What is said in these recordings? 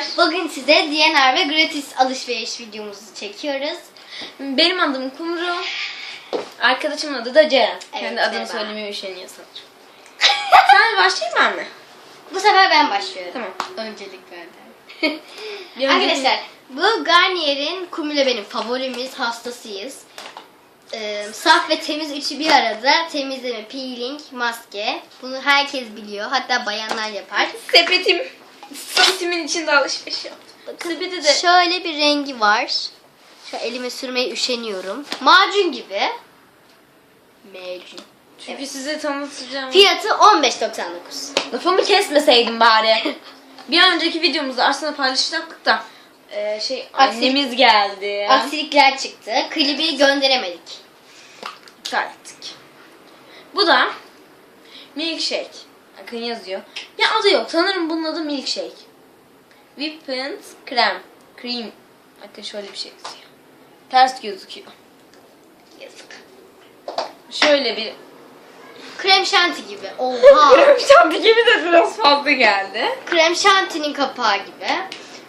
arkadaşlar. Bugün size DNR ve gratis alışveriş videomuzu çekiyoruz. Benim adım Kumru. Arkadaşımın adı da Ceren. Evet, Kendi adını merhaba. söylemeye üşeniyor sanırım. Sen başlayayım ben mi? Bu sefer ben başlıyorum. Tamam. Öncelik benden. Arkadaşlar bu Garnier'in kumuyla benim favorimiz, hastasıyız. Ee, saf ve temiz üçü bir arada temizleme, peeling, maske. Bunu herkes biliyor. Hatta bayanlar yapar. Sepetim. Sepetimin içinde alışveriş yaptım. Sepeti de Şöyle bir rengi var. Şu elime sürmeye üşeniyorum. Macun gibi. Macun. çünkü size tanıtacağım. Fiyatı 15.99. Lafımı kesmeseydim bari. bir önceki videomuzda aslında paylaşacaktık da e, şey Aksilik- annemiz geldi. Aksilikler çıktı. Klibi gönderemedik. İptal ettik. Bu da milkshake. Bakın yazıyor. Ya adı yok. Sanırım bunun adı milkshake. Whipped krem. Cream. Bakın şöyle bir şey yazıyor. Ters gözüküyor. Yazık. Şöyle bir Krem şanti gibi. Oha. Şanti gibi de biraz fazla geldi. Krem şantinin kapağı gibi.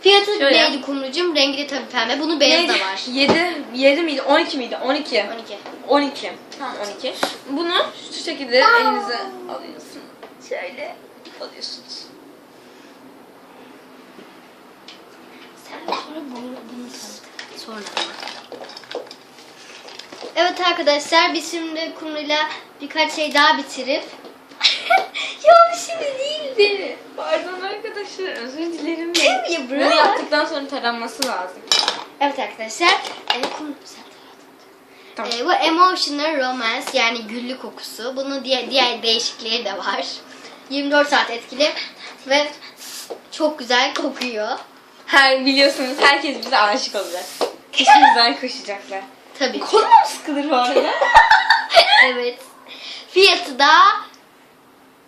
Fiyatı Şöyle. neydi kumrucum? Rengi de tabii pembe. Bunun beyazı da var. 7, 7 miydi? 12 miydi? 12. 12. 12. Tamam 12. Bunu şu şekilde elinize alıyorsunuz. Şöyle alıyorsunuz. Sonra bunu, bunu. Evet arkadaşlar biz şimdi kumruyla birkaç şey daha bitirip ya şimdi değildi. Pardon arkadaşlar özür dilerim. Ya Bunu bırak. yaptıktan sonra taranması lazım. Evet arkadaşlar. E, kum, sen Tamam. E, bu emotional romance yani güllü kokusu. Bunun diğer, diğer değişikleri de var. 24 saat etkili ve çok güzel kokuyor. Her biliyorsunuz herkes bize aşık olacak. Peşimizden koşacaklar. Tabii. ki. Kolum sıkılır bu arada? evet. Fiyatı da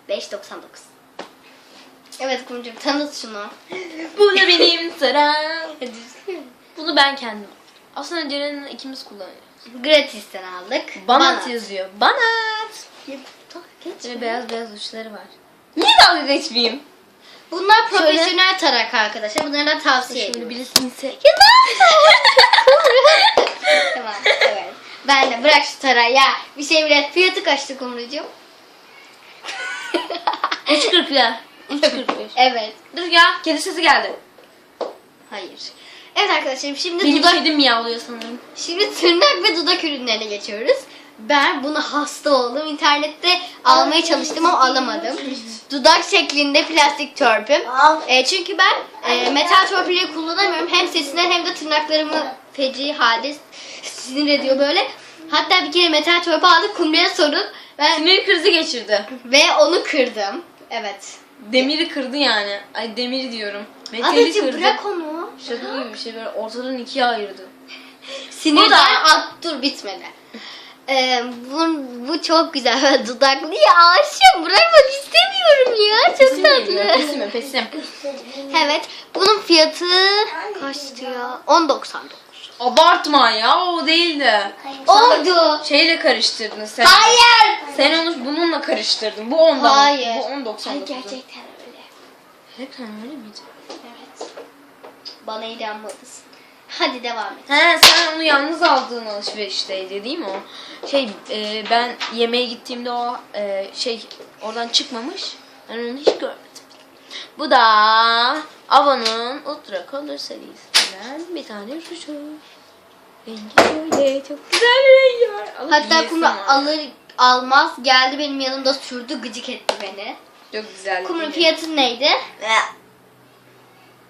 5.99. Evet kumcuğum tanıt şunu. Bu da benim sıram. Hadi. Bunu ben kendim aldım. Aslında Ceren'le ikimiz kullanıyoruz. Gratisten aldık. Banat yazıyor. Banat. Geç. Ve beyaz beyaz uçları var. Niye dalga geçmeyeyim? Bunlar profesyonel tarak arkadaşlar. Bunlardan tavsiye Şöyle ediyorum. birisi inse. Ya ne yapıyorsun? tamam evet. Ben de bırak şu tarağı ya. Bir şey bile fiyatı kaçtı kumrucuğum? 3.40 ya. 3.45. evet. Dur ya kedi sesi geldi. Hayır. Evet arkadaşlarım şimdi Benim dudak, kedim miyavlıyor sanırım. şimdi tırnak ve dudak ürünlerine geçiyoruz. Ben bunu hasta oldum. İnternette almaya çalıştım ama alamadım. Dudak şeklinde plastik törpüm. E, çünkü ben e, metal törpüleri kullanamıyorum. Hem sesinden hem de tırnaklarımı feci halde sinir ediyor böyle. Hatta bir kere metal törpü aldık. Kumruya sorun. Ben Sinir krizi geçirdi. Ve onu kırdım. Evet. Demiri kırdı yani. Ay demiri diyorum. Metali Azıcık kırdı. bırak onu. Şaka gibi bir şey böyle ortadan ikiye ayırdı. Sinirden Bu da- at dur bitmedi. Ee, bu, bu çok güzel dudaklı ya aşığım bırakmak istemiyorum ya çok Pesim tatlı. Pesim pesim. Evet bunun fiyatı kaçtı ya 10.99. Abartma ya o değildi. Oldu. Şeyle karıştırdın sen. Hayır. Sen onu bununla karıştırdın. Bu ondan. Hayır. Bu 10.99. Hayır gerçekten öyle. Gerçekten öyle miydi? Evet. Bana inanmalısın. Hadi devam et. He sen onu yalnız aldığın alışverişteydi değil mi o? Şey e, ben yemeğe gittiğimde o e, şey oradan çıkmamış. Ben onu hiç görmedim. Bu da Avon'un Ultra Color serisinden bir tane ruju. Rengi böyle çok güzel bir rengi var. Alıp Hatta kumru alır almaz geldi benim yanımda sürdü gıcık etti beni. Çok güzel. Kumru fiyatı neydi?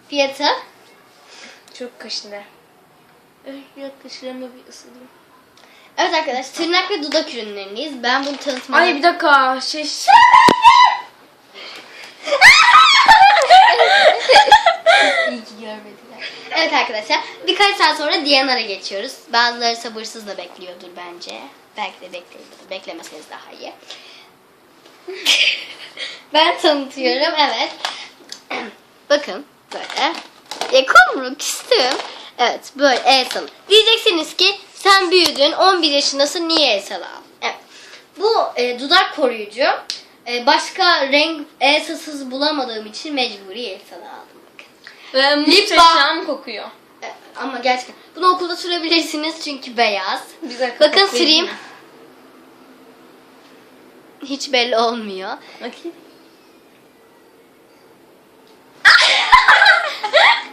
Fiyatı? Çok kaşınır. Evet, biraz kaşınma bir ısırayım. Evet arkadaşlar tırnak ve dudak ürünlerindeyiz. Ben bunu tanıtmam. Ay bir dakika şey İyi ki görmediler. Evet arkadaşlar birkaç saat sonra DNR'a geçiyoruz. Bazıları sabırsızla bekliyordur bence. Belki de bekliyordur. Beklemeseniz daha iyi. ben tanıtıyorum evet. Bakın böyle. Kumru küstüm. Evet böyle el salı. Diyeceksiniz ki sen büyüdün 11 yaşındasın niye el salı aldın? Evet. Bu e, dudak koruyucu. E, başka renk elsasız bulamadığım için mecburi el salı aldım. Ve muhteşem kokuyor. E, Ama gerçekten. Bunu okulda sürebilirsiniz çünkü beyaz. Bize Bakın süreyim. Hiç belli olmuyor. Bakayım.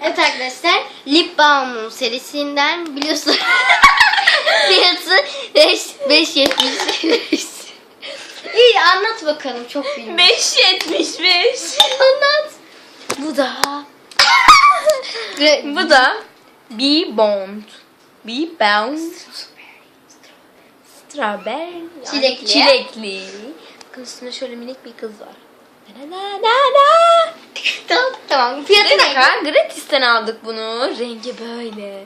Evet arkadaşlar Lip Balm'un serisinden biliyorsunuz fiyatı 5 5.75. İyi anlat bakalım çok bilmiyorum. 5.75. anlat. Bu da. Ve Bu da Bee Bond. Bee Bound. Strawberry. yani Çilekli. Çilekli. Bakın üstünde şöyle minik bir kız var. Tamam, tamam. Fiyatı ne? dakika gratisten aldık bunu. Rengi böyle.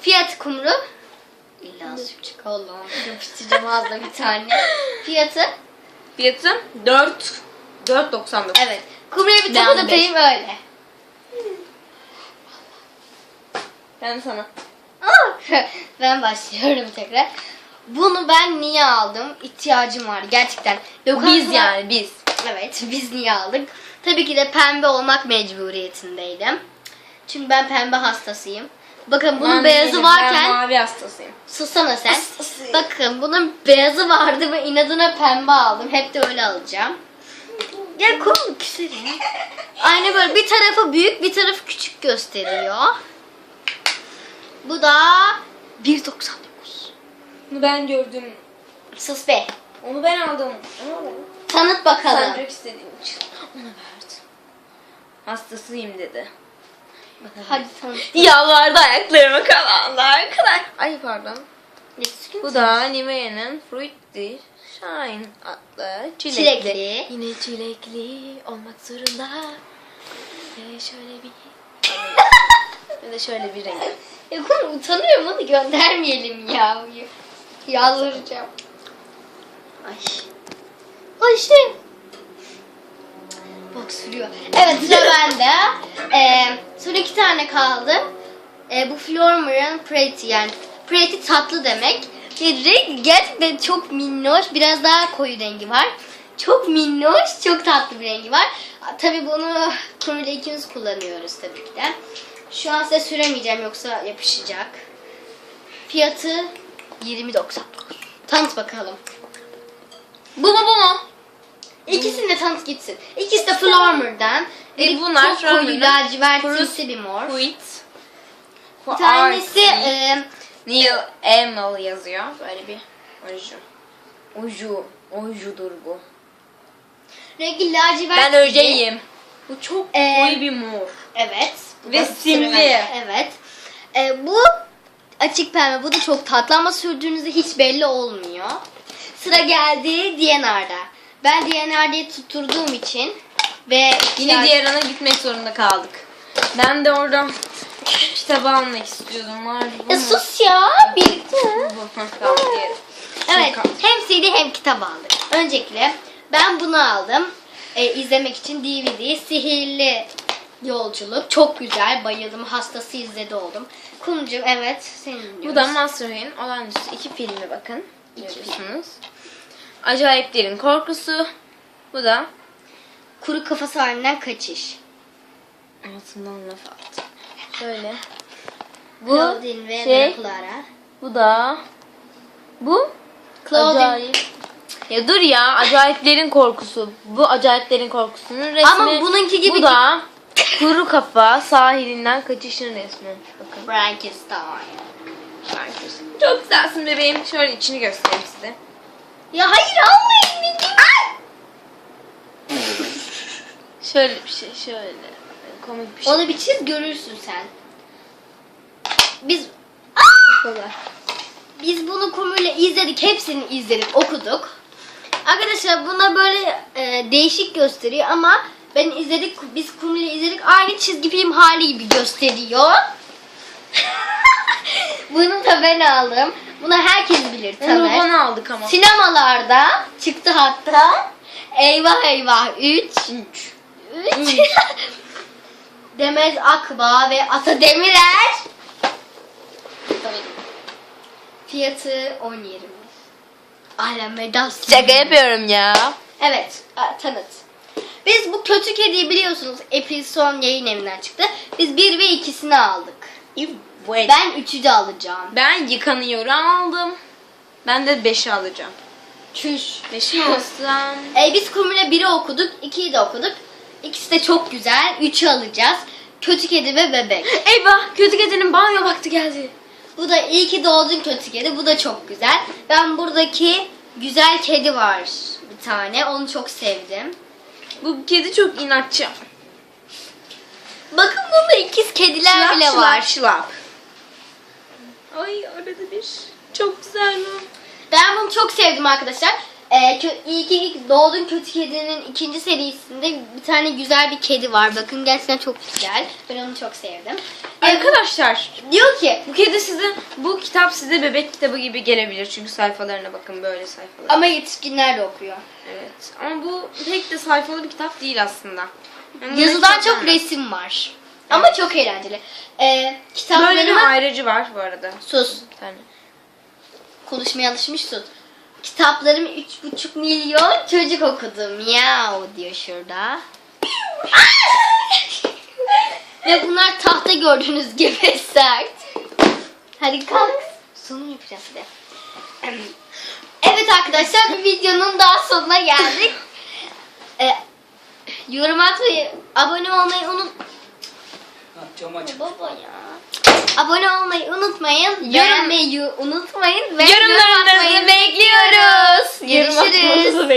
Fiyatı kumru. İlla sütçük Allah'ım. Yapıştıracağım ağzına bir tane. Fiyatı? Fiyatı 4 4.99. Evet. Kumruya bir tokat atayım öyle. Ben sana. Aa! ben başlıyorum tekrar. Bunu ben niye aldım? İhtiyacım var gerçekten. Lokantalar- Biz yani biz. Evet biz niye aldık? Tabii ki de pembe olmak mecburiyetindeydim. Çünkü ben pembe hastasıyım. Bakın bunun Ben beyazı değilim, varken Ben mavi hastasıyım. susana sen. Hastasıyım. Bakın bunun beyazı vardı ve inadına pembe aldım. Hep de öyle alacağım. Ya konu küserim. Aynı böyle bir tarafı büyük bir tarafı küçük gösteriyor. Bu da 1.99. Bunu ben gördüm. Sus be. Onu ben aldım. Ama ben. Tanıt bakalım. Sen çok istediğim için. Ona verdim. Hastasıyım dedi. Hadi tanıt. Yalvardı ayaklarıma kalanlar kadar. Ay pardon. Bu da Nivea'nın Fruity Shine adlı çilekli. Çilekli. Yine çilekli olmak zorunda. Ve şöyle bir... Ve de şöyle bir renk. Ya konu utanıyorum onu göndermeyelim ya. Yalvaracağım. Ay. İşte. Bak sürüyor. Evet sıra bende. Ee, son iki tane kaldı. Ee, bu Flormer'ın Pretty yani Pretty tatlı demek. Ve renk gerçekten çok minnoş. Biraz daha koyu rengi var. Çok minnoş, çok tatlı bir rengi var. Tabii bunu konuyla ikimiz kullanıyoruz tabii ki de. Şu an size süremeyeceğim yoksa yapışacak. Fiyatı 20.99. Tanıt bakalım. Bu mu bu tanıt gitsin. İkisi de Flormer'dan. E, bunlar çok koyu lacivertimsi bir mor. Fruit. Bir tanesi e, Neil Emil yazıyor. Böyle bir oju. Oju. Ojudur bu. rengi lacivert. Ben gibi. öceyim. Bu çok Ee, koyu bir mor. Evet. Bu Ve simli. Evet. E, bu açık pembe. Bu da çok tatlı ama sürdüğünüzde hiç belli olmuyor. Sıra geldi DNR'da. Ben DNR'de tutturduğum için ve Yine diğer ana gitmek zorunda kaldık. Ben de oradan kitabı almak istiyordum. Var Ya mu? sus ya. Birlikte. Evet, hem CD hem kitap aldık. Öncelikle ben bunu aldım. Ee, izlemek için DVD Sihirli Yolculuk. Çok güzel, bayıldım. Hastası izledi oldum. Kumcuğum evet, senin dinliyoruz. Bu da Masterhand'in olağanüstü iki filmi bakın. Görüyorsunuz. Acayiplerin korkusu. Bu da Kuru kafası halinden kaçış. altından laf attı. Şöyle. Bu Claudine ve şey, Clara. bu da bu Claudine. acayip. Ya dur ya, acayiplerin korkusu. Bu acayiplerin korkusunun resmi. Ama bununki gibi Bu da kuru kafa sahilinden kaçışın resmi. Bakın. Frankenstein. Herkes. Çok güzelsin bebeğim. Şöyle içini göstereyim size. Ya hayır almayın beni. Şöyle bir şey, şöyle. Komik bir şey. Onu bir çiz görürsün sen. Biz. Biz bunu Kumru'yla izledik. Hepsini izledik, okuduk. Arkadaşlar buna böyle e, değişik gösteriyor ama ben izledik, biz Kumru'yla izledik. Aynı çizgi film hali gibi gösteriyor. bunu da ben aldım. Bunu herkes bilir, Onu tanır. bana aldık ama. Sinemalarda çıktı hatta. Eyvah eyvah 3. 3. 3. Demet Akbağ ve Ata Demirer. Fiyatı 10 20. Alem Vedas. Şaka yapıyorum ya. Evet, tanıt. Biz bu kötü kediyi biliyorsunuz Epilson yayın evinden çıktı. Biz bir ve ikisini aldık. Evet. Ben üçü de alacağım. Ben yıkanıyorum aldım. Ben de 5'i alacağım. Çüş. 5'i alsam. E, biz Kumru'yla 1'i okuduk, 2'yi de okuduk. İkisi de çok güzel. 3'ü alacağız. Kötü kedi ve bebek. Eyvah kötü kedinin banyo vakti geldi. Bu da iyi ki doğdun kötü kedi. Bu da çok güzel. Ben buradaki güzel kedi var bir tane. Onu çok sevdim. Bu kedi çok inatçı. Bakın bunda ikiz kediler Şılap, bile şılap, var. şılap. Ay arada bir. Çok güzel o. Ben bunu çok sevdim arkadaşlar. Ee, iyi ki doğdun kötü kedinin ikinci serisinde bir tane güzel bir kedi var. Bakın gerçekten çok güzel. Ben onu çok sevdim. Ee, Arkadaşlar diyor ki bu kedi size bu kitap size bebek kitabı gibi gelebilir çünkü sayfalarına bakın böyle sayfalar. ama yetişkinler de okuyor. Evet. Ama bu pek de sayfalı bir kitap değil aslında. Yani Yazıdan çok resim var. Ama çok eğlenceli. Ee. Böyle bir ayrıcı var bu arada. Sus. Bir tane. Konuşmaya alışmışsın. Kitaplarımı 3,5 milyon çocuk okudum. Yav diyor şurada. Ve bunlar tahta gördüğünüz gibi sert. Hadi kalk. Sunum yapacağız bir de. Evet arkadaşlar bir videonun daha sonuna geldik. Ee, yorum atmayı, abone olmayı Baba ya. Abone olmayı unutmayın. Beğenmeyi unutmayın. Ve yorum Yorumlarınızı atmayı bekliyoruz. Görüşürüz.